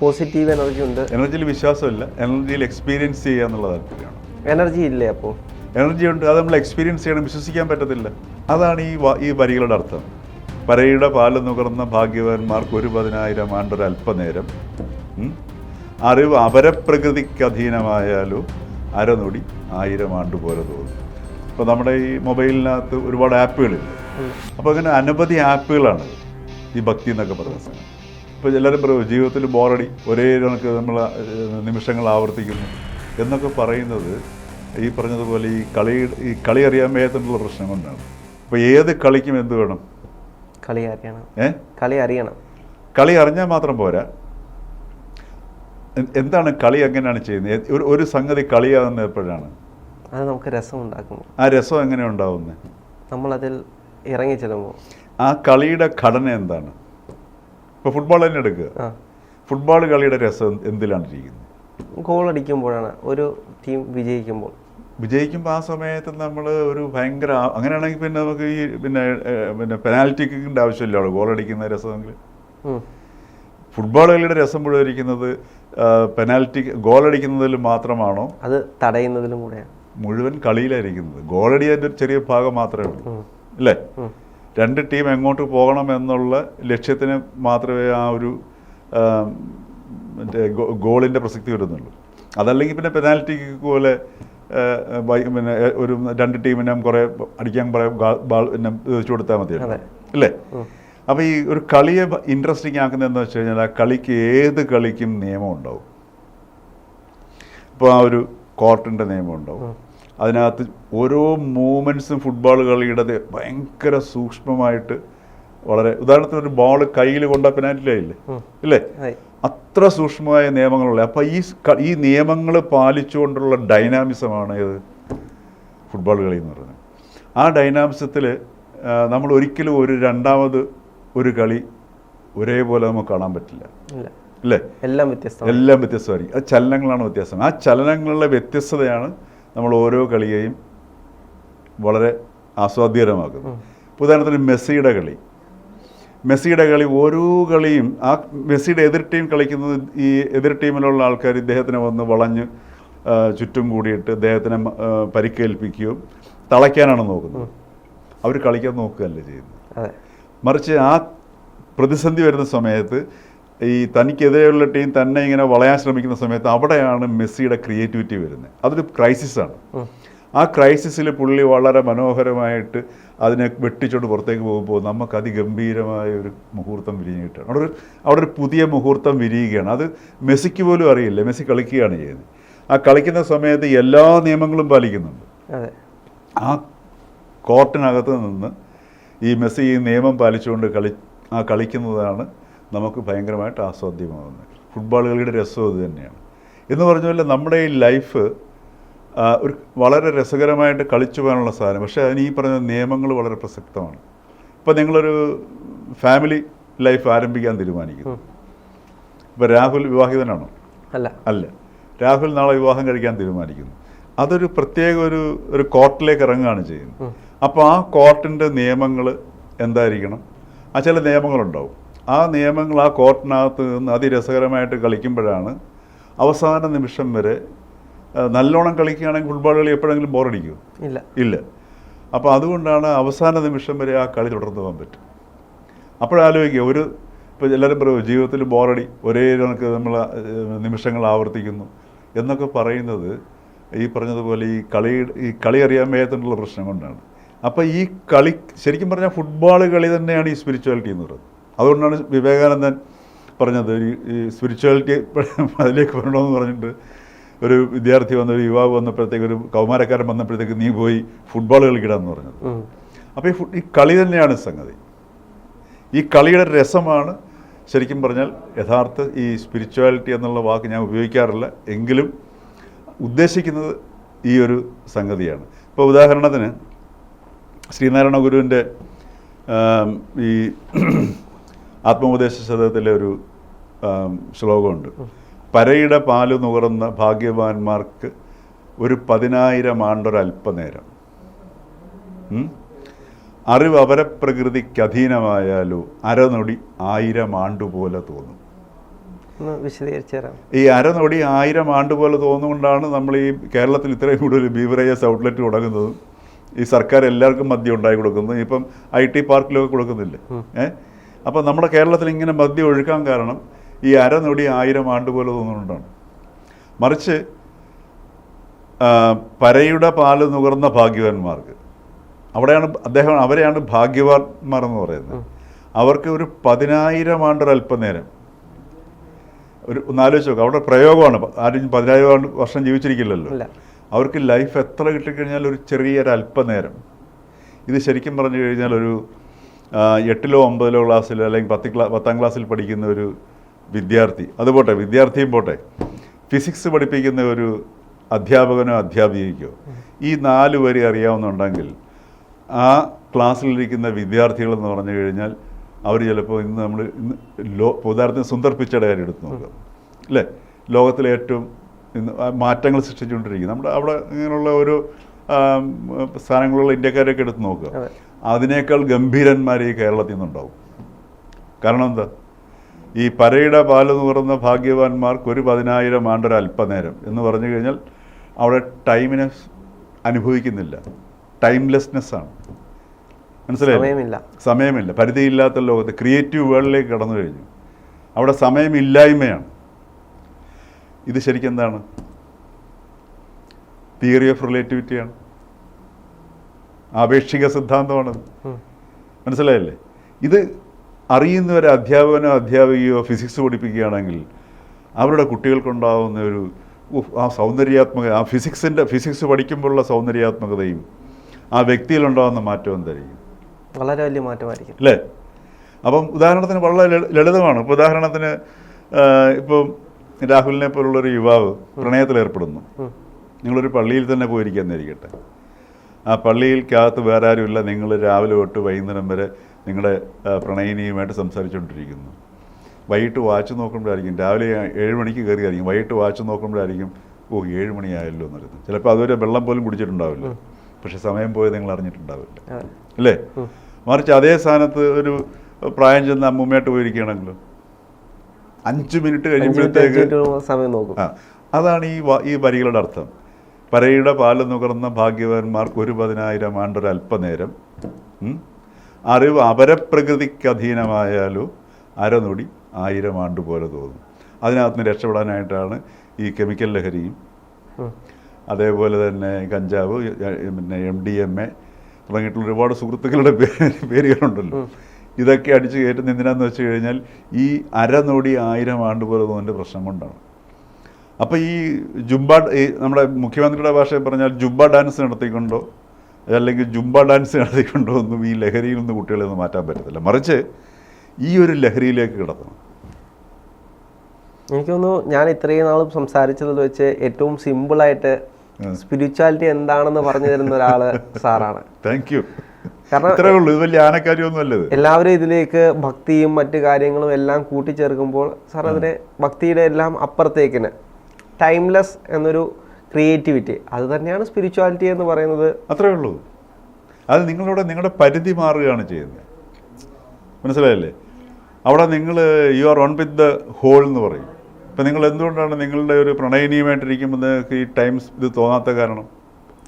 Positive energy ഉണ്ട്. എനർജിയിൽ വിശ്വാസമില്ല. എനർജിയിൽ എക്സ്പീരിയൻസ് ചെയ്യുക എന്നുള്ള താല്പര്യമാണ്. എനർജി ഇല്ലേ അപ്പോൾ എനർജി ഉണ്ട്. അത് നമ്മൾ എക്സ്പീരിയൻസ് ചെയ്യണം. വിശ്വസിക്കാൻ പറ്റത്തില്ല. അതാണ് ഈ ഈ വരികളുടെ അർത്ഥം. പരയുടെ പാൽ നുകർന്ന ഭാഗ്യവാന്മാർക്ക് ഒരു പതിനായിരം ആണ്ടൊരു അല്പനേരം. അറിവ് അപരപ്രകൃതിക്ക് അധീനമായാലും അരനൊടി ആയിരം ആണ്ട് പോലെ തോന്നും. ഇപ്പോൾ നമ്മുടെ ഈ മൊബൈലിനകത്ത് ഒരുപാട് ആപ്പുകളില്ല? അപ്പോൾ അങ്ങനെ അനവധി ആപ്പുകളാണ് ഈ ഭക്തി എന്നൊക്കെ പറയുന്ന ഇപ്പോൾ എല്ലാവരും പറയും ജീവിതത്തിൽ ബോറടി ഒരേ കണക്ക് നമ്മൾ നിമിഷങ്ങൾ ആവർത്തിക്കുന്നു. എന്നൊക്കെ പറയുന്നത് ഈ പറഞ്ഞതുപോലെ ഈ കളി ഈ കളി അറിയാൻ വേണ്ടത്തിനുള്ള പ്രശ്നം കൊണ്ടാണ്. അപ്പോൾ ഏത് കളിക്കും എന്ത് വേണം? കളി അറിയണം. ഏ? കളി അറിയണം. കളി അറിഞ്ഞാൽ മാത്രം പോരാ. എന്താണ് കളി എങ്ങനെയാണ് ചെയ്യുന്നത്? ഒരു ഒരു സംഗതി കളിയാകുന്നത് എപ്പോഴാണ്? അത് നമുക്ക് രസം ഉണ്ടാക്കുമ്പോൾ ആ രസം എങ്ങനെയാണ് ഉണ്ടാവുന്നത്? നമ്മളതിൽ ഇറങ്ങി ചെല്ലുമ്പോൾ ആ കളിയുടെ ഘടന എന്താണ്? ഇപ്പോൾ ഫുട്ബോൾ തന്നെ എടുക്കുക. ഫുട്ബോൾ കളിയുടെ രസം എന്തിലാണ് ഇരിക്കുന്നത്? ഗോൾ അടിക്കുമ്പോഴാണ് ഒരു ടീം വിജയിക്കുമ്പോൾ. വിജയിക്കുമ്പോൾ ആ സമയത്ത് നമ്മൾ ഒരു ഭയങ്കര അങ്ങനെയാണെങ്കിൽ പിന്നെ നമുക്ക് ഈ പിന്നെ പിന്നെ പെനാൽറ്റി കിക്കിന്റെ ആവശ്യമില്ലല്ലോ. ഗോൾ അടിക്കുന്ന രസമെങ്കിൽ ഫുട്ബോൾ കളിയുടെ രസം മുഴുവൻ ഇരിക്കുന്നത് പെനാൽറ്റി ഗോൾ അടിക്കുന്നതിൽ മാത്രമാണോ? അത് തടയുന്നതിലും കൂടെയാണ്. മുഴുവൻ കളിയിലായിരിക്കുന്നത് ഗോൾ അടിയതിന്റെ ഒരു ചെറിയ ഭാഗം മാത്രമേ ഉള്ളൂ. അല്ലേ. രണ്ട് ടീം എങ്ങോട്ട് പോകണം എന്നുള്ള ലക്ഷ്യത്തിന് മാത്രമേ ആ ഒരു മറ്റേ ഗോളിന്റെ പ്രസക്തി വരുന്നുള്ളൂ. അതല്ലെങ്കിൽ പിന്നെ പെനാൽറ്റി പോലെ പിന്നെ ഒരു രണ്ട് ടീമിനും കുറേ അടിക്കാൻ കുറേ ബാൾ പിന്നെ വെച്ചു വെച്ച് കൊടുത്താൽ മതി. അല്ലേ? അപ്പോൾ ഈ ഒരു കളിയെ ഇൻട്രസ്റ്റിംഗ് ആക്കുന്നത് എന്താ വെച്ച് കഴിഞ്ഞാൽ ആ കളിക്ക് ഏത് കളിക്കും നിയമം ഉണ്ടാവും. ഇപ്പോൾ ആ ഒരു കോർട്ടിന്റെ നിയമം ഉണ്ടാവും. അതിനകത്ത് ഓരോ മൂമെന്റ്സും ഫുട്ബോൾ കളിയുടെ ഭയങ്കര സൂക്ഷ്മമായിട്ട് വളരെ ഉദാഹരണത്തിന് ഒരു ബോൾ കയ്യിൽ കൊണ്ട പെനാൽറ്റി ആയില്ലേ ഇല്ലേ? അത്ര സൂക്ഷ്മമായ നിയമങ്ങളുള്ള അപ്പോൾ ഈ ഈ നിയമങ്ങൾ പാലിച്ചുകൊണ്ടുള്ള ഡൈനാമിസമാണ് ഇത് ഫുട്ബോൾ കളി എന്ന് പറയുന്നത് ആ ഡൈനാമിസത്തിൽ നമ്മൾ ഒരിക്കലും ഒരു രണ്ടാമത് ഒരു കളി ഒരേപോലെ നമുക്ക് കാണാൻ പറ്റില്ല. അല്ലേ എല്ലാം വ്യത്യസ്തം എല്ലാം വ്യത്യസ്തമായിരിക്കും. ആ ചലനങ്ങളാണ് വ്യത്യാസം. ആ ചലനങ്ങളുടെ വ്യത്യസ്തതയാണ് നമ്മൾ ഓരോ കളിയെയും വളരെ ആസ്വാദ്യകരമാക്കുന്നു. ഉദാഹരണത്തിന് മെസ്സിയുടെ കളി. മെസ്സിയുടെ കളി ഓരോ കളിയും ആ മെസ്സിയുടെ എതിർ ടീം കളിക്കുന്നത് ഈ എതിർ ടീമിലുള്ള ആൾക്കാർ ഇദ്ദേഹത്തിനെ വന്ന് വളഞ്ഞ് ചുറ്റും കൂടിയിട്ട് ഇദ്ദേഹത്തിനെ പരിക്കേൽപ്പിക്കുകയും തളയ്ക്കാനാണ് നോക്കുന്നത്. അവർ കളിക്കാൻ നോക്കുകയല്ല ചെയ്യുന്നത്. മറിച്ച് ആ പ്രതിസന്ധി വരുന്ന സമയത്ത് ഈ തനിക്കെതിരെയുള്ള ടീം തന്നെ ഇങ്ങനെ വളയാൻ ശ്രമിക്കുന്ന സമയത്ത് അവിടെയാണ് മെസ്സിയുടെ ക്രിയേറ്റിവിറ്റി വരുന്നത്. അതൊരു ക്രൈസിസാണ് ആ ക്രൈസിസിൽ പുള്ളി വളരെ മനോഹരമായിട്ട് അതിനെ വെട്ടിച്ചോണ്ട് പുറത്തേക്ക് പോകുമ്പോൾ നമുക്ക് അതിഗംഭീരമായ ഒരു മുഹൂർത്തം വിരിഞ്ഞു കിട്ടുകയാണ് അവിടെ ഒരു അവിടെ ഒരു പുതിയ മുഹൂർത്തം വിരിയുകയാണ്. അത് മെസ്സിക്ക് പോലും അറിയില്ല. മെസ്സി കളിക്കുകയാണ് ചെയ്യുന്നത്. ആ കളിക്കുന്ന സമയത്ത് എല്ലാ നിയമങ്ങളും പാലിക്കുന്നുണ്ട്. ആ കോർട്ടിനകത്ത് നിന്ന് ഈ മെസ്സി ഈ നിയമം പാലിച്ചുകൊണ്ട് കളി ആ കളിക്കുന്നതാണ് നമുക്ക് ഭയങ്കരമായിട്ട് ആസ്വാദ്യമാകുന്നത് ഫുട്ബോൾ കളിയുടെ രസം ഇത് തന്നെയാണ്. എന്ന് പറഞ്ഞ പോലെ നമ്മുടെ ഈ ലൈഫ് ഒരു വളരെ രസകരമായിട്ട് കളിച്ചു പോകാനുള്ള സാധനം. പക്ഷേ അതിന് ഈ പറഞ്ഞ നിയമങ്ങൾ വളരെ പ്രസക്തമാണ്. ഇപ്പോൾ നിങ്ങളൊരു ഫാമിലി ലൈഫ് ആരംഭിക്കാൻ തീരുമാനിക്കുന്നു. ഇപ്പോൾ രാഹുൽ വിവാഹിതനാണോ? അല്ല. അല്ല. രാഹുൽ നാളെ വിവാഹം കഴിക്കാൻ തീരുമാനിക്കുന്നു. അതൊരു പ്രത്യേക ഒരു ഒരു കോർട്ടിലേക്ക് ഇറങ്ങുകയാണ് ചെയ്യുന്നത്. അപ്പോൾ ആ കോർട്ടിന്റെ നിയമങ്ങൾ എന്തായിരിക്കണം? ആ ചില നിയമങ്ങളുണ്ടാവും. ആ നിയമങ്ങൾ ആ കോർട്ടിനകത്ത് നിന്ന് അതിരസകരമായിട്ട് കളിക്കുമ്പോഴാണ് അവസാന നിമിഷം വരെ നല്ലോണം കളിക്കുകയാണെങ്കിൽ ഫുട്ബോൾ കളി എപ്പോഴെങ്കിലും ബോറടിക്കുമോ ഇല്ല. ഇല്ല. അപ്പോൾ അതുകൊണ്ടാണ് അവസാന നിമിഷം വരെ ആ കളി തുടർന്നു പോകാൻ പറ്റും. അപ്പോഴാലോചിക്കുക ഒരു ഇപ്പോൾ എല്ലാവരും പറയും ജീവിതത്തിൽ ബോറടി ഒരേ കണക്ക് നമ്മൾ നിമിഷങ്ങൾ ആവർത്തിക്കുന്നു. എന്നൊക്കെ പറയുന്നത് ഈ പറഞ്ഞതുപോലെ ഈ കളി ഈ കളി അറിയാൻ വയ്യാത്തുള്ള പ്രശ്നം കൊണ്ടാണ്. അപ്പോൾ ഈ കളി ശരിക്കും പറഞ്ഞാൽ ഫുട്ബോൾ കളി തന്നെയാണ് ഈ സ്പിരിച്വാലിറ്റി എന്ന് പറയുന്നത്. അതുകൊണ്ടാണ് വിവേകാനന്ദൻ പറഞ്ഞത് ഈ ഈ സ്പിരിച്വാലിറ്റി അതിലേക്ക് വരണമെന്ന് പറഞ്ഞിട്ട് ഒരു വിദ്യാർത്ഥി വന്ന ഒരു യുവാവ് വന്നപ്പോഴത്തേക്ക് ഒരു കൗമാരക്കാരൻ വന്നപ്പോഴത്തേക്ക് നീ പോയി ഫുട്ബോൾ കളിക്കിടാന്ന് പറഞ്ഞത്. അപ്പോൾ ഈ ഈ കളി തന്നെയാണ് സംഗതി. ഈ കളിയുടെ രസമാണ് ശരിക്കും പറഞ്ഞാൽ യഥാർത്ഥ ഈ സ്പിരിച്വാലിറ്റി എന്നുള്ള വാക്ക് ഞാൻ ഉപയോഗിക്കാറില്ല. എങ്കിലും ഉദ്ദേശിക്കുന്നത് ഈ ഒരു സംഗതിയാണ്. ഇപ്പോൾ ഉദാഹരണത്തിന് ശ്രീനാരായണ ഗുരുവിന്റെ ഈ ആത്മോപദേശ ശതകത്തിലെ ഒരു ശ്ലോകമുണ്ട്. പരയുടെ പാൽ നുകർന്ന ഭാഗ്യവാന്മാർക്ക് ഒരു പതിനായിരം ആണ്ടൊരല്പനേരം. ഉം? അറിവ് അപരപ്രകൃതിക്ക് അധീനമായാലോ അരനൊടി ആയിരം ആണ്ടുപോലെ തോന്നും. ഈ അരനൊടി ആയിരം ആണ്ട് പോലെ തോന്നുകൊണ്ടാണ് നമ്മൾ ഈ കേരളത്തിൽ ഇത്രയും കൂടുതൽ ബീവറേജസ് ഔട്ട്ലെറ്റ് തുടങ്ങുന്നതും ഈ സർക്കാർ എല്ലാവർക്കും മദ്യം ഉണ്ടായി കൊടുക്കുന്നതും. ഇപ്പം ഐ ടി പാർക്കിലൊക്കെ കൊടുക്കുന്നില്ലേ? ഏഹ് അപ്പം നമ്മുടെ കേരളത്തിൽ ഇങ്ങനെ മദ്യം ഒഴുക്കാൻ കാരണം ഈ അരനൊടി ആയിരം ആണ്ട് പോലെ തോന്നുന്നുണ്ടാണ് മറിച്ച് പരയുടെ പാൽ നുകർന്ന ഭാഗ്യവാന്മാർക്ക്. അവിടെയാണ് അദ്ദേഹം അവരെയാണ് ഭാഗ്യവാന്മാർ എന്ന് പറയുന്നത്. അവർക്ക് ഒരു പതിനായിരം ആണ്ടൊരു അല്പനേരം. ഒരു ഒന്നാലോചിച്ച് നോക്കുക അവിടെ പ്രയോഗമാണ്. ആരും പതിനായിരം ആണ്ട് വർഷം ജീവിച്ചിരിക്കില്ലല്ലോ. അവർക്ക് ലൈഫ് എത്ര കിട്ടിക്കഴിഞ്ഞാൽ ഒരു ചെറിയൊരു അല്പനേരം. ഇത് ശരിക്കും പറഞ്ഞു കഴിഞ്ഞാൽ ഒരു എട്ടിലോ ഒമ്പതിലോ ക്ലാസ്സിലോ അല്ലെങ്കിൽ പത്ത് ക്ലാ പത്താം ക്ലാസ്സിൽ പഠിക്കുന്ന ഒരു വിദ്യാർത്ഥി. അതുപോട്ടെ വിദ്യാർത്ഥിയും പോട്ടെ. ഫിസിക്സ് പഠിപ്പിക്കുന്ന ഒരു അധ്യാപകനോ അധ്യാപികയ്ക്കോ ഈ നാല് വരി അറിയാവുന്നുണ്ടെങ്കിൽ ആ ക്ലാസ്സിലിരിക്കുന്ന വിദ്യാർത്ഥികളെന്ന് പറഞ്ഞു കഴിഞ്ഞാൽ അവർ ചിലപ്പോൾ ഇന്ന് നമ്മൾ ഇന്ന് ലോ ഉദാഹരണത്തിന് സുന്ദർ പിച്ചയുടെ കാര്യം എടുത്ത് നോക്കാം. അല്ലേ? ലോകത്തിലെ ഏറ്റവും ഇന്ന് മാറ്റങ്ങൾ സൃഷ്ടിച്ചുകൊണ്ടിരിക്കുന്നു. നമ്മുടെ അവിടെ ഇങ്ങനെയുള്ള ഒരു സ്ഥാനങ്ങളുള്ള ഇന്ത്യക്കാരെയൊക്കെ എടുത്ത് നോക്കുക അതെ. അതിനേക്കാൾ ഗംഭീരന്മാർ ഈ കേരളത്തിൽ നിന്നുണ്ടാവും. കാരണം എന്താ? ഈ പരയുടെ പാൽ നുകർന്ന ഭാഗ്യവാന്മാർക്ക് ഒരു പതിനായിരം ആണ്ടൊരു അല്പനേരം എന്ന് പറഞ്ഞു കഴിഞ്ഞാൽ അവിടെ ടൈമിനെ അനുഭവിക്കുന്നില്ല. ടൈംലെസ്നെസ് ആണ്. മനസ്സിലായില്ലേ? സമയമില്ല. സമയമില്ല. പരിധിയില്ലാത്ത ലോകത്ത് ക്രിയേറ്റീവ് വേൾഡിലേക്ക് കടന്നു കഴിഞ്ഞു. അവിടെ സമയമില്ലായ്മയാണ്. ഇത് ശരിക്കും എന്താണ് തിയറി ഓഫ് റിലേറ്റിവിറ്റിയാണ്. ആപേക്ഷിക സിദ്ധാന്തമാണ്. മനസ്സിലായല്ലേ? ഇത് അറിയുന്ന ഒരു അധ്യാപകനോ അധ്യാപികയോ ഫിസിക്സ് പഠിപ്പിക്കുകയാണെങ്കിൽ അവരുടെ കുട്ടികൾക്കുണ്ടാകുന്ന ഒരു ആ സൗന്ദര്യാത്മക ആ ഫിസിക്സിന്റെ ഫിസിക്സ് പഠിക്കുമ്പോഴുള്ള സൗന്ദര്യാത്മകതയും ആ വ്യക്തിയിലുണ്ടാകുന്ന മാറ്റം എന്തായിരിക്കും വളരെ വലിയ മാറ്റമായിരിക്കും. അല്ലേ? അപ്പം ഉദാഹരണത്തിന് വളരെ ലളിതമാണ്. ഇപ്പോൾ ഉദാഹരണത്തിന് ഇപ്പം രാഹുലിനെ പോലുള്ളൊരു യുവാവ് പ്രണയത്തിൽ ഏർപ്പെടുന്നു നിങ്ങളൊരു പള്ളിയിൽ തന്നെ പോയിരിക്കാന്നിരിക്കട്ടെ ആ പള്ളിയിൽക്കകത്ത് വേറെ ആരുമില്ല നിങ്ങൾ രാവിലെ തൊട്ട് വൈകുന്നേരം വരെ നിങ്ങളുടെ പ്രണയിനിയുമായിട്ട് സംസാരിച്ചുകൊണ്ടിരിക്കുന്നു. വൈകിട്ട് വാച്ച് നോക്കുമ്പോഴായിരിക്കും. രാവിലെ ഏഴ് മണിക്ക് കയറിയായിരിക്കും. വൈകിട്ട് വാച്ച് നോക്കുമ്പോഴായിരിക്കും ഓ ഏഴ് മണിയായല്ലോ എന്നറിയുന്നത് ചിലപ്പോൾ അതുവരെ വെള്ളം പോലും കുടിച്ചിട്ടുണ്ടാവില്ല. പക്ഷെ സമയം പോയത് നിങ്ങൾ അറിഞ്ഞിട്ടുണ്ടാവില്ല. അല്ലേ? മറിച്ച് അതേ സ്ഥാനത്ത് ഒരു പ്രായം ചെന്ന് അമ്മൂമ്മയായിട്ട് പോയിരിക്കുകയാണെങ്കിലും? അഞ്ച് മിനിറ്റ് കഴിയുമ്പോഴത്തേക്ക് സമയം നോക്കും. അതാണ് ഈ വ- ഈ വരികളുടെ അർത്ഥം. പരയുടെ പാൽ നുകർന്ന ഭാഗ്യവാന്മാർക്ക് ഒരു പതിനായിരം ആണ്ടൊരു അല്പനേരം. അറിവ് അപരപ്രകൃതിക്ക് അധീനമായാലോ അരനൊടി ആയിരം ആണ്ട് പോലെ തോന്നും. അതിനകത്ത് നിന്ന് രക്ഷപ്പെടാനായിട്ടാണ് ഈ കെമിക്കൽ ലഹരിയും. അതേപോലെ തന്നെ കഞ്ചാവ് പിന്നെ എം ഡി എം എ തുടങ്ങിയിട്ടുള്ള ഒരുപാട് സുഹൃത്തുക്കളുടെ പേര് പേരുകളുണ്ടല്ലോ. ഇതൊക്കെ അടിച്ചു കയറ്റുന്ന എന്തിനാന്ന് വെച്ച് കഴിഞ്ഞാൽ ഈ അരനൊടി ആയിരം ആണ്ട് പോലെ തോന്നുന്ന പ്രശ്നം കൊണ്ടാണ്. അപ്പോൾ ഈ ജുംബ ഈ നമ്മുടെ മുഖ്യമന്ത്രിയുടെ ഭാഷയിൽ പറഞ്ഞാൽ ജുംബ ഡാൻസ് നടത്തിക്കൊണ്ടോ? അല്ലെങ്കിൽ ജുംബ ഡാൻസ് നടത്തിക്കൊണ്ടോ ഒന്നും ഈ ലഹരിയിൽ നിന്ന് കുട്ടികളെ ഒന്നും മാറ്റാൻ പറ്റത്തില്ല. മറിച്ച് ഈ ഒരു ലഹരിയിലേക്ക് കിടത്തണം. എനിക്ക് തോന്നുന്നു ഞാൻ ഇത്രയും നാളും സംസാരിച്ചതിൽ വെച്ച് ഏറ്റവും സിമ്പിളായിട്ട് സ്പിരിച്വാലിറ്റി എന്താണെന്ന് പറഞ്ഞു തരുന്ന ഒരാൾ സാറാണ്. താങ്ക് യു കാരണം എല്ലാവരും ഇതിലേക്ക് ഭക്തിയും മറ്റു കാര്യങ്ങളും എല്ലാം കൂട്ടിച്ചേർക്കുമ്പോൾ സാർ അതിനെ ഭക്തിയുടെ എല്ലാം അപ്പുറത്തേക്കിന് ടൈംലെസ് എന്നൊരു ക്രിയേറ്റിവിറ്റി അത് തന്നെയാണ് സ്പിരിച്വാലിറ്റി എന്ന് പറയുന്നത്. അത്രേ ഉള്ളൂ. അത് നിങ്ങളിവിടെ നിങ്ങളുടെ പരിധി മാറുകയാണ് ചെയ്യുന്നത്. മനസ്സിലായില്ലേ? അവിടെ നിങ്ങൾ you are on with the whole എന്ന് പറയും. ഇപ്പം നിങ്ങൾ എന്തുകൊണ്ടാണ് നിങ്ങളുടെ ഒരു പ്രണയനീയമായിട്ടിരിക്കുമ്പോൾ നിങ്ങൾക്ക് ഈ ടൈംസ് ഇത് തോന്നാത്ത കാരണം?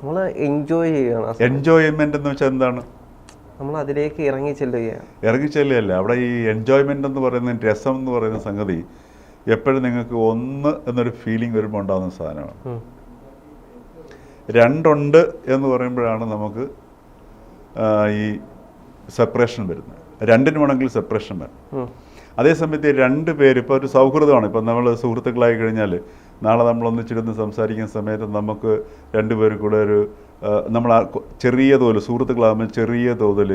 നമ്മൾ എൻജോയ് ചെയ്യണം എൻജോയ്മെന്റ് എൻജോയ്മെന്റ് എന്ന് വെച്ചാൽ എന്താണ്? നമ്മൾ അതിലേക്ക് ഇറങ്ങി ചെല്ലുകയാണ് ഇറങ്ങി ചെല്ലുകയല്ല അവിടെ ഈ എൻജോയ്മെന്റ് എന്ന് പറയുന്ന രസം എന്ന് പറയുന്ന സംഗതി എപ്പോഴും നിങ്ങൾക്ക് ഒന്ന് എന്നൊരു ഫീലിംഗ് വരുമ്പോൾ ഉണ്ടാകുന്ന സാധനമാണ്. രണ്ടുണ്ട് എന്ന് പറയുമ്പോഴാണ് നമുക്ക് ഈ സെപ്പറേഷൻ വരുന്നത്. രണ്ടിന് വേണമെങ്കിൽ സെപ്പറേഷൻ വരും. അതേ അതേസമയത്ത് രണ്ട് പേര് ഇപ്പോൾ ഒരു സൗഹൃദമാണ്. ഇപ്പം നമ്മൾ സുഹൃത്തുക്കളായി കഴിഞ്ഞാൽ നാളെ നമ്മൾ ഒന്നിച്ചിരുന്ന് സംസാരിക്കുന്ന സമയത്ത് നമുക്ക് രണ്ടുപേരും കൂടെ ഒരു നമ്മൾ ചെറിയ തോതിൽ സുഹൃത്തുക്കളാകുമ്പോൾ ചെറിയ തോതിൽ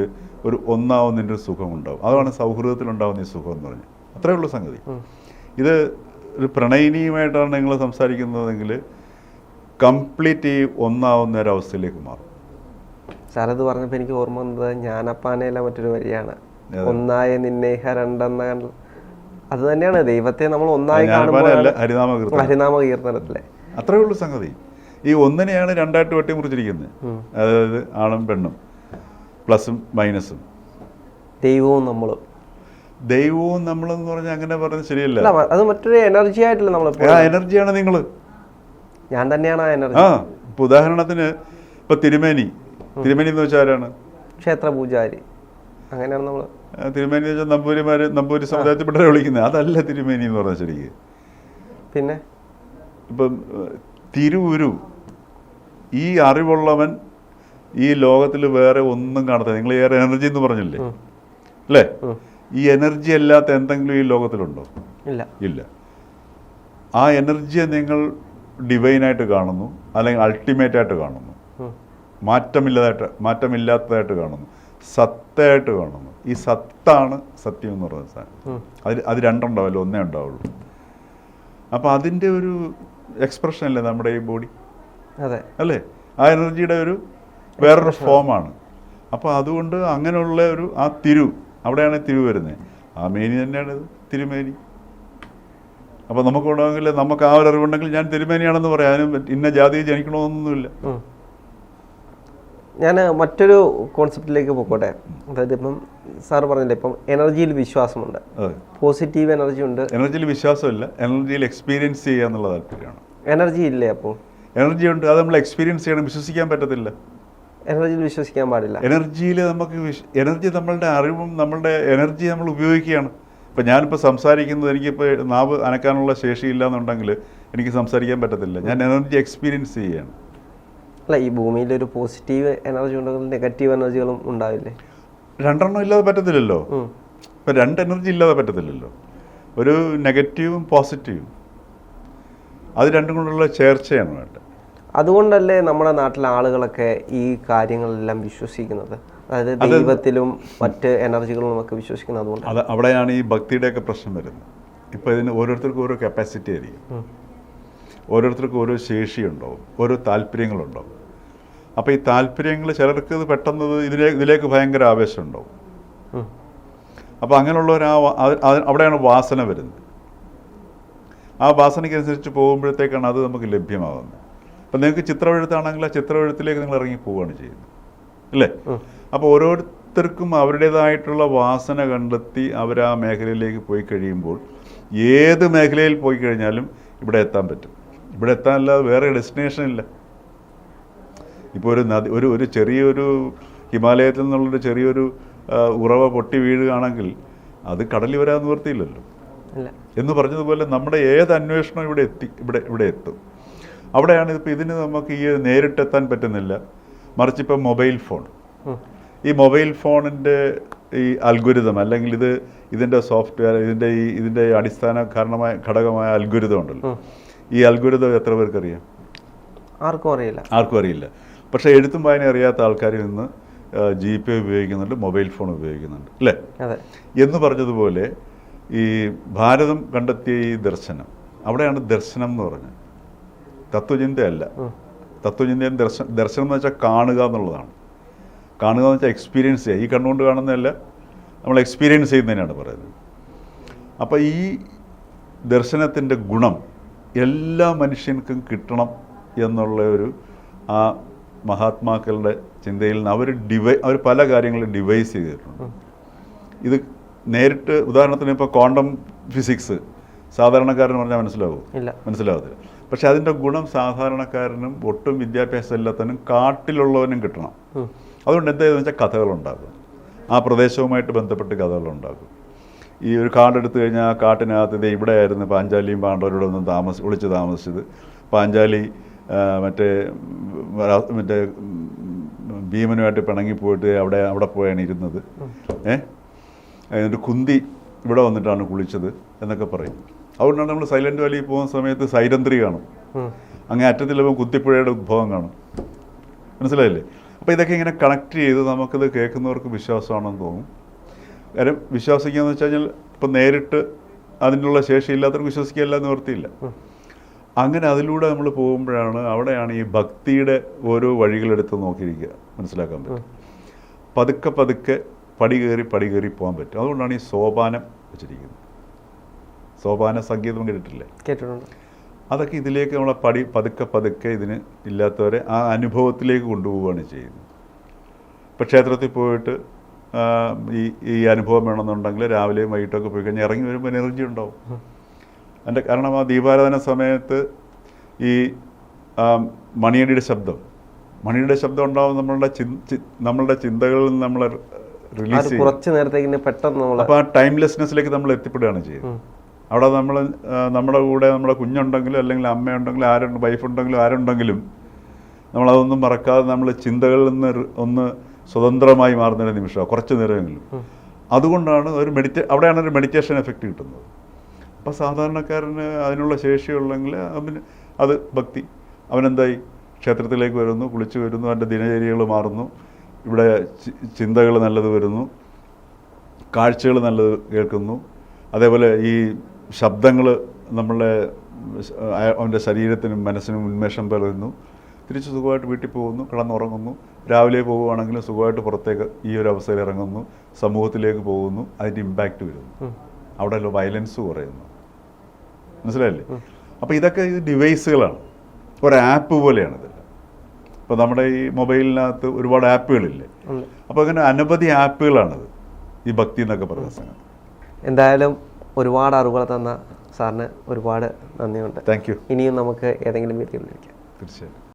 ഒരു ഒന്നാവുന്നതിന്റെ ഒരു സുഖം ഉണ്ടാവും അതാണ് സൗഹൃദത്തിലുണ്ടാവുന്ന ഈ സുഖം എന്ന് പറഞ്ഞാൽ. അത്രയേ ഉള്ളൂ സംഗതി. ഇത് ഒരു പ്രണയിനിയുമായിട്ടാണ് നിങ്ങൾ സംസാരിക്കുന്നതെങ്കിൽ കംപ്ലീറ്റ് ഈ ഒന്നാവുന്ന ഒരവസ്ഥയിലേക്ക് മാറും. സാർ ഇത് പറഞ്ഞപ്പോൾ എനിക്ക് ഓർമ്മ വന്നത് ഞാനപ്പാനയിലെ മറ്റൊരു വരിയാണ്. ഒന്നായ നിന്നേഹ രണ്ടെന്ന അത് തന്നെയാണ്. ദൈവത്തെ നമ്മൾ ഒന്നായി ഹരിനാമ കീർത്തനത്തിലെ അത്രേ ഉള്ളൂ സംഗതി. ഈ ഒന്നിനെയാണ് രണ്ടായിട്ട് വെട്ടി മുറിച്ചിരിക്കുന്നത് അതായത് ആണും പെണ്ണും. പ്ലസും മൈനസും. ദൈവവും നമ്മളും. ദൈവവും നമ്മളെന്ന് പറഞ്ഞാൽ അങ്ങനെ പറഞ്ഞ ശരിയല്ല. അത് മറ്റൊരു എനർജി ആയിട്ടുള്ള നമ്മൾ ആ എനർജിയാണ് നിങ്ങൾ ഞാൻ തന്നെയാണ് ആ എനർജി ആ ഇപ്പൊ ഉദാഹരണത്തിന് ഇപ്പൊ തിരുമേനി. തിരുമേനി എന്ന് വെച്ചാൽ ആരാണ്? ക്ഷേത്ര പൂജാരി. അങ്ങനെയാണ് നമ്മൾ തിരുമേനി എന്ന് വെച്ചാൽ നമ്പൂരിമാര് നമ്പൂരി സമുദായത്തിൽപ്പെട്ടവരെ വിളിക്കുന്നത്. അതല്ല തിരുമേനി എന്ന് പറഞ്ഞാൽ ശരിക്ക്. പിന്നെ? ഇപ്പം തിരുവുരു ഈ അറിവുള്ളവൻ ഈ ലോകത്തിൽ വേറെ ഒന്നും കാണത്തില്ല. നിങ്ങൾ ഏറെ എനർജി എന്ന് പറഞ്ഞില്ലേ? അല്ലേ. ഈ എനർജി അല്ലാത്ത എന്തെങ്കിലും ഈ ലോകത്തിലുണ്ടോ? ഇല്ല. ഇല്ല. ആ എനർജിയെ നിങ്ങൾ ഡിവൈനായിട്ട് കാണുന്നു അല്ലെങ്കിൽ അൾട്ടിമേറ്റ് ആയിട്ട് കാണുന്നു. മാറ്റമില്ലാതായിട്ട് മാറ്റമില്ലാത്തതായിട്ട് കാണുന്നു. സത്തായിട്ട് കാണുന്നു. ഈ സത്താണ് സത്യം എന്ന് പറയുന്ന സാധനം. അത് അത് രണ്ടുണ്ടാവില്ല ഒന്നേ ഉണ്ടാവുള്ളൂ. അപ്പോൾ അതിന്റെ ഒരു എക്സ്പ്രഷൻ അല്ലേ നമ്മുടെ ഈ ബോഡി അതെ. അല്ലേ? ആ എനർജിയുടെ ഒരു വേറൊരു ഫോമാണ് അപ്പോൾ അതുകൊണ്ട് അങ്ങനെയുള്ള ഒരു ആ തിരു അവിടെയാണ് തിരിവ് വരുന്നത്. ആ മേനി തന്നെയാണ് തിരുമേനി. അപ്പോൾ നമുക്ക് ഉണ്ടെങ്കിൽ നമുക്ക് ആ ഒരു അറിവുണ്ടെങ്കിൽ ഞാൻ തിരുമേനിയാണെന്ന് പറയാം. അതിന് ഇന്ന ജാതി ജനിക്കണമെന്നൊന്നുമില്ല. ഞാൻ മറ്റൊരു കോൺസെപ്റ്റിലേക്ക് പോയിക്കോട്ടെ അതായത് ഇപ്പം സാർ പറഞ്ഞില്ലേ ഇപ്പം എനർജിയിൽ വിശ്വാസമുണ്ട്. പോസിറ്റീവ് എനർജി ഉണ്ട്. എനർജിയിൽ വിശ്വാസമില്ല. എനർജിയിൽ എക്സ്പീരിയൻസ് ചെയ്യുക എന്നുള്ള താല്പര്യമാണ്. എനർജി ഇല്ലേ അപ്പോൾ? എനർജി ഉണ്ട്. അത് നമ്മൾ എക്സ്പീരിയൻസ് ചെയ്യണം. വിശ്വസിക്കാൻ പറ്റത്തില്ല. എനർജിയിൽ വിശ്വസിക്കാൻ പാടില്ല. എനർജിയിൽ നമുക്ക് എനർജി നമ്മളുടെ അറിവും നമ്മളുടെ എനർജി നമ്മൾ ഉപയോഗിക്കുകയാണ്. ഇപ്പം ഞാനിപ്പോൾ സംസാരിക്കുന്നത് എനിക്കിപ്പോൾ നാവ് അനക്കാനുള്ള ശേഷിയില്ല എന്നുണ്ടെങ്കിൽ എനിക്ക് സംസാരിക്കാൻ പറ്റത്തില്ല. ഞാൻ എനർജി എക്സ്പീരിയൻസ് ചെയ്യുകയാണ്. അല്ല ഈ ഭൂമിയിൽ ഒരു പോസിറ്റീവ് എനർജി ഉണ്ടെങ്കിൽ നെഗറ്റീവ് എനർജികളും ഉണ്ടാവില്ലേ? രണ്ടെണ്ണം ഇല്ലാതെ പറ്റത്തില്ലല്ലോ. ഇപ്പം രണ്ട് എനർജി ഇല്ലാതെ പറ്റത്തില്ലല്ലോ? ഒരു നെഗറ്റീവും പോസിറ്റീവും. അത് രണ്ടും കൊണ്ടുള്ള ചേർച്ചയാണ് വേണ്ടത്. അതുകൊണ്ടല്ലേ നമ്മുടെ നാട്ടിലെ ആളുകളൊക്കെ ഈ കാര്യങ്ങളെല്ലാം വിശ്വസിക്കുന്നത്? അതായത് ദൈവത്തിലും മറ്റ് എനർജികളും ഒക്കെ വിശ്വസിക്കുന്നത് അതുകൊണ്ട് അത് അവിടെയാണ് ഈ ഭക്തിയുടെയൊക്കെ പ്രശ്നം വരുന്നത്. ഇപ്പോൾ ഇതിന് ഓരോരുത്തർക്കും ഓരോ കപ്പാസിറ്റി ആയിരിക്കും. ഓരോരുത്തർക്കും ഓരോ ശേഷിയുണ്ടാവും ഓരോ താല്പര്യങ്ങളുണ്ടാവും അപ്പോൾ ഈ താല്പര്യങ്ങൾ ചിലർക്ക് ഇത് പെട്ടെന്ന് ഇത് ഇതിലേക്ക് ഇതിലേക്ക് ഭയങ്കര ആവേശം ഉണ്ടാവും. അപ്പൊ അപ്പോൾ അങ്ങനെയുള്ളവർ ആ അവിടെയാണ് വാസന വരുന്നത്. ആ വാസനയ്ക്കനുസരിച്ച് പോകുമ്പോഴത്തേക്കാണ് അത് നമുക്ക് ലഭ്യമാകുന്നത് അപ്പം നിങ്ങൾക്ക് ചിത്രമെഴുത്താണെങ്കിൽ ആ ചിത്രമെഴുത്തിലേക്ക് നിങ്ങൾ ഇറങ്ങി പോവുകയാണ് ചെയ്യുന്നത്. അല്ലേ? അപ്പോൾ ഓരോരുത്തർക്കും അവരുടേതായിട്ടുള്ള വാസന കണ്ടെത്തി അവർ ആ മേഖലയിലേക്ക് പോയി കഴിയുമ്പോൾ ഏത് മേഖലയിൽ പോയി കഴിഞ്ഞാലും ഇവിടെ എത്താൻ പറ്റും. ഇവിടെ എത്താനല്ലാതെ വേറെ ഡെസ്റ്റിനേഷൻ ഇല്ല. ഇപ്പോൾ ഒരു നദി ഒരു ഒരു ചെറിയൊരു ഹിമാലയത്തിൽ നിന്നുള്ളൊരു ചെറിയൊരു ഉറവ പൊട്ടി വീഴുകയാണെങ്കിൽ അത് കടലിൽ വരാൻ നിവർത്തിയില്ലല്ലോ എന്ന് പറഞ്ഞതുപോലെ നമ്മുടെ ഏത് അന്വേഷണം ഇവിടെ എത്തി ഇവിടെ ഇവിടെ എത്തും. അവിടെയാണ് ഇപ്പോൾ ഇതിന് നമുക്ക് ഈ നേരിട്ടെത്താൻ പറ്റുന്നില്ല. മറിച്ച് ഇപ്പം മൊബൈൽ ഫോൺ. ഈ മൊബൈൽ ഫോണിന്റെ ഈ അൽഗുരിതം അല്ലെങ്കിൽ ഇത് ഇതിന്റെ സോഫ്റ്റ്വെയർ ഇതിന്റെ ഈ ഇതിന്റെ അടിസ്ഥാന കാരണമായ ഘടകമായ അൽഗുരിതം ഉണ്ടല്ലോ. ഈ അൽഗുരിതം എത്ര പേർക്ക് അറിയാം ആർക്കും അറിയില്ല. ആർക്കും അറിയില്ല. പക്ഷേ എഴുത്തും വായന അറിയാത്ത ആൾക്കാരിൽ നിന്ന് ജി പേ ഉപയോഗിക്കുന്നുണ്ട് മൊബൈൽ ഫോൺ ഉപയോഗിക്കുന്നുണ്ട്. അല്ലേ? എന്ന് പറഞ്ഞതുപോലെ ഈ ഭാരതം കണ്ടെത്തിയ ഈ ദർശനം അവിടെയാണ് ദർശനം എന്ന് പറഞ്ഞത്. തത്വചിന്തയല്ല. തത്വചിന്തയും ദർശനം ദർശനം എന്ന് വെച്ചാൽ കാണുക എന്നുള്ളതാണ്. കാണുക എന്ന് വെച്ചാൽ എക്സ്പീരിയൻസ് ചെയ്യുക ഈ കണ്ണുകൊണ്ട് കാണുന്നതല്ല നമ്മൾ എക്സ്പീരിയൻസ് ചെയ്യുന്നതിനാണ് പറയുന്നത്. അപ്പോൾ ഈ ദർശനത്തിന്റെ ഗുണം എല്ലാ മനുഷ്യർക്കും കിട്ടണം എന്നുള്ള ഒരു ആ മഹാത്മാക്കളുടെ ചിന്തയിൽ നിന്ന് അവർ ഡിവൈ അവർ പല കാര്യങ്ങളും ഡിവൈസ് ചെയ്തിട്ടുണ്ട്. ഇത് നേരിട്ട് ഉദാഹരണത്തിന് ഇപ്പോൾ ക്വാണ്ടം ഫിസിക്സ് സാധാരണക്കാരന് പറഞ്ഞാൽ മനസ്സിലാവും? മനസ്സിലാവത്തില്ല. പക്ഷെ അതിന്റെ ഗുണം സാധാരണക്കാരനും ഒട്ടും വിദ്യാഭ്യാസം ഇല്ലാത്തവനും കാട്ടിലുള്ളവനും കിട്ടണം. അതുകൊണ്ട് എന്താ ചെയ്തെന്ന് വെച്ചാൽ കഥകളുണ്ടാകും ആ പ്രദേശവുമായിട്ട് ബന്ധപ്പെട്ട് കഥകളുണ്ടാകും ഈ ഒരു കാടെടുത്തു കഴിഞ്ഞാൽ ആ കാട്ടിനകത്ത് ഇത് ഇവിടെയായിരുന്നു പാഞ്ചാലിയും പാണ്ഡവരോട് ഒന്നും താമസ ഒളിച്ച് താമസിച്ചത്. പാഞ്ചാലി മറ്റേ മറ്റേ ഭീമനുമായിട്ട് പിണങ്ങി പോയിട്ട് അവിടെ അവിടെ പോയാണ് ഇരുന്നത്. ഏഹ് എന്നിട്ട് കുന്തി ഇവിടെ വന്നിട്ടാണ് കുളിച്ചത് എന്നൊക്കെ പറയും. അതുകൊണ്ടാണ് നമ്മൾ സൈലന്റ് വാലി പോകുന്ന സമയത്ത് സൈരന്ത്രി കാണും. അങ്ങേ അറ്റത്തിൽ കുത്തിപ്പുഴയുടെ ഉദ്ഭവം കാണും. മനസ്സിലായില്ലേ? അപ്പോൾ ഇതൊക്കെ ഇങ്ങനെ കണക്ട് ചെയ്ത് നമുക്കിത് കേൾക്കുന്നവർക്ക് വിശ്വാസമാണെന്ന് തോന്നും. കാര്യം വിശ്വസിക്കുക എന്ന് വെച്ച് കഴിഞ്ഞാൽ ഇപ്പം നേരിട്ട് അതിനുള്ള ശേഷിയില്ലാത്തവർക്ക് വിശ്വസിക്കുകയല്ല നിവർത്തിയില്ല. അങ്ങനെ അതിലൂടെ നമ്മൾ പോകുമ്പോഴാണ് അവിടെയാണ് ഈ ഭക്തിയുടെ ഓരോ വഴികളെടുത്ത് നോക്കിയിരിക്കുക. മനസ്സിലാക്കാൻ പറ്റും. പതുക്കെ പതുക്കെ പടി കയറി പടി കയറി പോകാൻ പറ്റും. അതുകൊണ്ടാണ് ഈ സോപാനം വെച്ചിരിക്കുന്നത്. സോപാന സംഗീതം കേട്ടിട്ടില്ലേ? കേട്ടിട്ടുണ്ട്. അതൊക്കെ ഇതിലേക്ക് നമ്മളെ പടി പതുക്കെ പതുക്കെ ഇതിന് ഇല്ലാത്തവരെ ആ അനുഭവത്തിലേക്ക് കൊണ്ടുപോവുകയാണ് ചെയ്യുന്നത്. ഇപ്പം ക്ഷേത്രത്തിൽ പോയിട്ട് ഈ ഈ അനുഭവം വേണമെന്നുണ്ടെങ്കിൽ രാവിലെയും വൈകിട്ടൊക്കെ പോയി കഴിഞ്ഞാൽ ഇറങ്ങി വരുമ്പോൾ എനർജി ഉണ്ടാവും. അതിന്റെ കാരണം ആ ദീപാരാധന സമയത്ത് ഈ മണിയടിയുടെ ശബ്ദം. മണിയുടെ ശബ്ദം ഉണ്ടാവും നമ്മളുടെ നമ്മളുടെ ചിന്തകളിൽ നിന്ന് നമ്മൾ റിലീസ് കുറച്ച് നേരത്തേക്ക് പെട്ടെന്ന് അപ്പോൾ ആ ടൈംലെസ്നെസ്സിലേക്ക് നമ്മൾ എത്തിപ്പെടുകയാണ് ചെയ്യുന്നത്. അവിടെ നമ്മൾ നമ്മുടെ കൂടെ നമ്മുടെ കുഞ്ഞുണ്ടെങ്കിലും അല്ലെങ്കിൽ അമ്മയുണ്ടെങ്കിലും ആരുണ്ട് വൈഫുണ്ടെങ്കിലും ആരുണ്ടെങ്കിലും നമ്മളതൊന്നും മറക്കാതെ നമ്മൾ ചിന്തകളിൽ നിന്ന് ഒന്ന് സ്വതന്ത്രമായി മാറുന്ന ഒരു നിമിഷമാണ് കുറച്ച് നേരമെങ്കിലും. അതുകൊണ്ടാണ് ഒരു മെഡിറ്റേ അവിടെയാണ് ഒരു മെഡിറ്റേഷൻ എഫക്റ്റ് കിട്ടുന്നത്. അപ്പോൾ സാധാരണക്കാരന് അതിനുള്ള ശേഷിയുള്ളെങ്കിൽ അവന് അത് ഭക്തി. അവനെന്തായി? ക്ഷേത്രത്തിലേക്ക് വരുന്നു കുളിച്ചു വരുന്നു അവന്റെ ദിനചര്യകൾ മാറുന്നു ഇവിടെ ചിന്തകൾ നല്ലത് വരുന്നു കാഴ്ചകൾ നല്ലത് കേൾക്കുന്നു. അതേപോലെ ഈ ശബ്ദങ്ങൾ നമ്മളെ അവന്റെ ശരീരത്തിനും മനസ്സിനും ഉന്മേഷം പകരുന്നു. തിരിച്ച് സുഖമായിട്ട് വീട്ടിൽ പോകുന്നു കിടന്നുറങ്ങുന്നു. രാവിലെ പോവുകയാണെങ്കിലും സുഖമായിട്ട് പുറത്തേക്ക് ഈ ഒരു അവസ്ഥയിൽ ഇറങ്ങുന്നു. സമൂഹത്തിലേക്ക് പോകുന്നു. അതിന്റെ ഇമ്പാക്റ്റ് വരുന്നു. അവിടെ വയലൻസ് കുറയുന്നു. മനസ്സിലായില്ലേ? അപ്പോൾ ഇതൊക്കെ ഇത് ഡിവൈസുകളാണ് ഒരു ആപ്പ് പോലെയാണ് ഇതെല്ലാം ഇപ്പോൾ നമ്മുടെ ഈ മൊബൈലിനകത്ത് ഒരുപാട് ആപ്പുകളില്ലേ? അപ്പോൾ അങ്ങനെ അനവധി ആപ്പുകളാണത്. ഈ ഭക്തി എന്നൊക്കെ പറയുന്ന സംഗതി. എന്തായാലും ഒരുപാട് അറിവുകൾ തന്ന സാറിന് ഒരുപാട് നന്ദിയുണ്ട്. താങ്ക് യു ഇനിയും നമുക്ക് ഏതെങ്കിലും വേദികളിൽ വിളിക്കാം തീർച്ചയായും